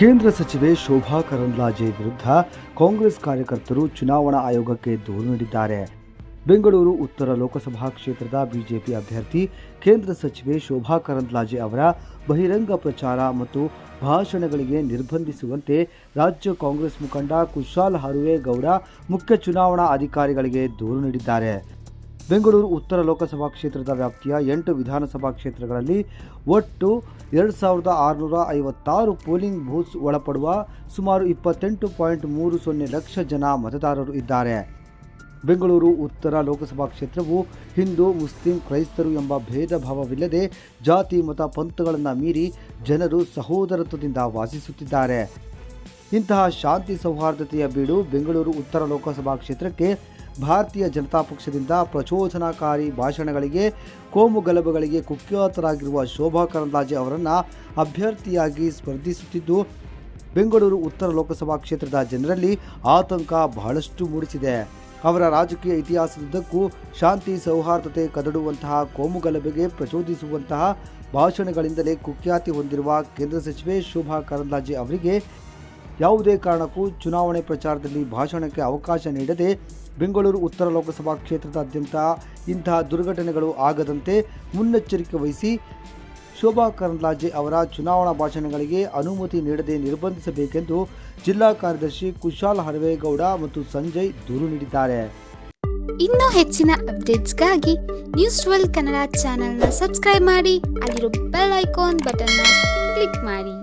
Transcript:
ಕೇಂದ್ರ ಸಚಿವೆ ಶೋಭಾ ಕರಂದ್ಲಾಜೆ ವಿರುದ್ಧ ಕಾಂಗ್ರೆಸ್ ಕಾರ್ಯಕರ್ತರು ಚುನಾವಣಾ ಆಯೋಗಕ್ಕೆ ದೂರು ನೀಡಿದ್ದಾರೆ. ಬೆಂಗಳೂರು, ಉತ್ತರ ಲೋಕಸಭಾ ಕ್ಷೇತ್ರದ ಬಿಜೆಪಿ ಅಭ್ಯರ್ಥಿ ಕೇಂದ್ರ ಸಚಿವೆ ಶೋಭಾ ಕರಂದ್ಲಾಜೆ ಅವರ ಬಹಿರಂಗ ಪ್ರಚಾರ ಮತ್ತು ಭಾಷಣಗಳಿಗೆ ನಿರ್ಬಂಧಿಸುವಂತೆ ರಾಜ್ಯ ಕಾಂಗ್ರೆಸ್ ಮುಖಂಡ ಕುಶಾಲ್ ಹರುವೇಗೌಡ ಮುಖ್ಯ ಚುನಾವಣಾ ಅಧಿಕಾರಿಗಳಿಗೆ ದೂರು ನೀಡಿದ್ದಾರೆ. ಬೆಂಗಳೂರು ಉತ್ತರ ಲೋಕಸಭಾ ಕ್ಷೇತ್ರದ ವ್ಯಾಪ್ತಿಯ ಎಂಟು ವಿಧಾನಸಭಾ ಕ್ಷೇತ್ರಗಳಲ್ಲಿ ಒಟ್ಟು ಎರಡು ಸಾವಿರದ ಆರುನೂರ ಐವತ್ತಾರು ಪೋಲಿಂಗ್ ಬೂತ್ಸ್ ಒಳಪಡುವ ಸುಮಾರು ಇಪ್ಪತ್ತೆಂಟು ಪಾಯಿಂಟ್ ಮೂರು ಸೊನ್ನೆ ಲಕ್ಷ ಜನ ಮತದಾರರು ಇದ್ದಾರೆ. ಬೆಂಗಳೂರು ಉತ್ತರ ಲೋಕಸಭಾ ಕ್ಷೇತ್ರವು ಹಿಂದೂ, ಮುಸ್ಲಿಂ, ಕ್ರೈಸ್ತರು ಎಂಬ ಭೇದ ಭಾವವಿಲ್ಲದೆ ಜಾತಿ, ಮತ ಪಂಥಗಳನ್ನು ಮೀರಿ ಜನರು ಸಹೋದರತ್ವದಿಂದ ವಾಸಿಸುತ್ತಿದ್ದಾರೆ. ಇಂತಹ ಶಾಂತಿ ಸೌಹಾರ್ದತೆಯ ಬೀಡು ಬೆಂಗಳೂರು ಉತ್ತರ ಲೋಕಸಭಾ ಕ್ಷೇತ್ರಕ್ಕೆ ಭಾರತೀಯ ಜನತಾ ಪಕ್ಷದಿಂದ ಪ್ರಚೋದನಾಕಾರಿ ಭಾಷಣಗಳಿಗೆ, ಕೋಮು ಗಲಭೆಗಳಿಗೆ ಕುಖ್ಯಾತರಾಗಿರುವ ಶೋಭಾ ಕರಂದ್ಲಾಜೆ ಅವರನ್ನು ಅಭ್ಯರ್ಥಿಯಾಗಿ ಸ್ಪರ್ಧಿಸುತ್ತಿದ್ದು, ಬೆಂಗಳೂರು ಉತ್ತರ ಲೋಕಸಭಾ ಕ್ಷೇತ್ರದ ಜನರಲ್ಲಿ ಆತಂಕ ಬಹಳಷ್ಟು ಮೂಡಿಸಿದೆ. ಅವರ ರಾಜಕೀಯ ಇತಿಹಾಸದುದ್ದಕ್ಕೂ ಶಾಂತಿ ಸೌಹಾರ್ದತೆ ಕದಡುವಂತಹ ಕೋಮು ಗಲಭೆಗೆ ಪ್ರಚೋದಿಸುವಂತಹ ಭಾಷಣಗಳಿಂದಲೇ ಕುಖ್ಯಾತಿ ಹೊಂದಿರುವ ಕೇಂದ್ರ ಸಚಿವೆ ಶೋಭಾ ಕರಂದ್ಲಾಜೆ ಅವರಿಗೆ ಯಾವುದೇ ಕಾರಣಕ್ಕೂ ಚುನಾವಣೆ ಪ್ರಚಾರದಲ್ಲಿ ಭಾಷಣಕ್ಕೆ ಅವಕಾಶ ನೀಡದೆ ಬೆಂಗಳೂರು ಉತ್ತರ ಲೋಕಸಭಾ ಕ್ಷೇತ್ರದಾದ್ಯಂತ ಇಂತಹ ದುರ್ಘಟನೆಗಳು ಆಗದಂತೆ ಮುನ್ನೆಚ್ಚರಿಕೆ ವಹಿಸಿ ಶೋಭಾ ಕರಂದ್ಲಾಜೆ ಅವರ ಚುನಾವಣಾ ಭಾಷಣಗಳಿಗೆ ಅನುಮತಿ ನೀಡದೆ ನಿರ್ಬಂಧಿಸಬೇಕೆಂದು ಜಿಲ್ಲಾ ಕಾರ್ಯದರ್ಶಿ ಕುಶಾಲ್ ಹರವೇಗೌಡ ಮತ್ತು ಸಂಜಯ್ ದೂರು ನೀಡಿದ್ದಾರೆ. ಇನ್ನೂ ಹೆಚ್ಚಿನ ಅಪ್ಡೇಟ್ಸ್ಗಾಗಿ ನ್ಯೂಸ್ ಟ್ವೆಲ್ ಕನ್ನಡ ಚಾನೆಲ್ನ ಸಬ್ಸ್ಕ್ರೈಬ್ ಮಾಡಿ, ಅಲ್ಲಿರೋ ಬೆಲ್ ಐಕಾನ್ ಬಟನ್ನ ಕ್ಲಿಕ್ ಮಾಡಿ.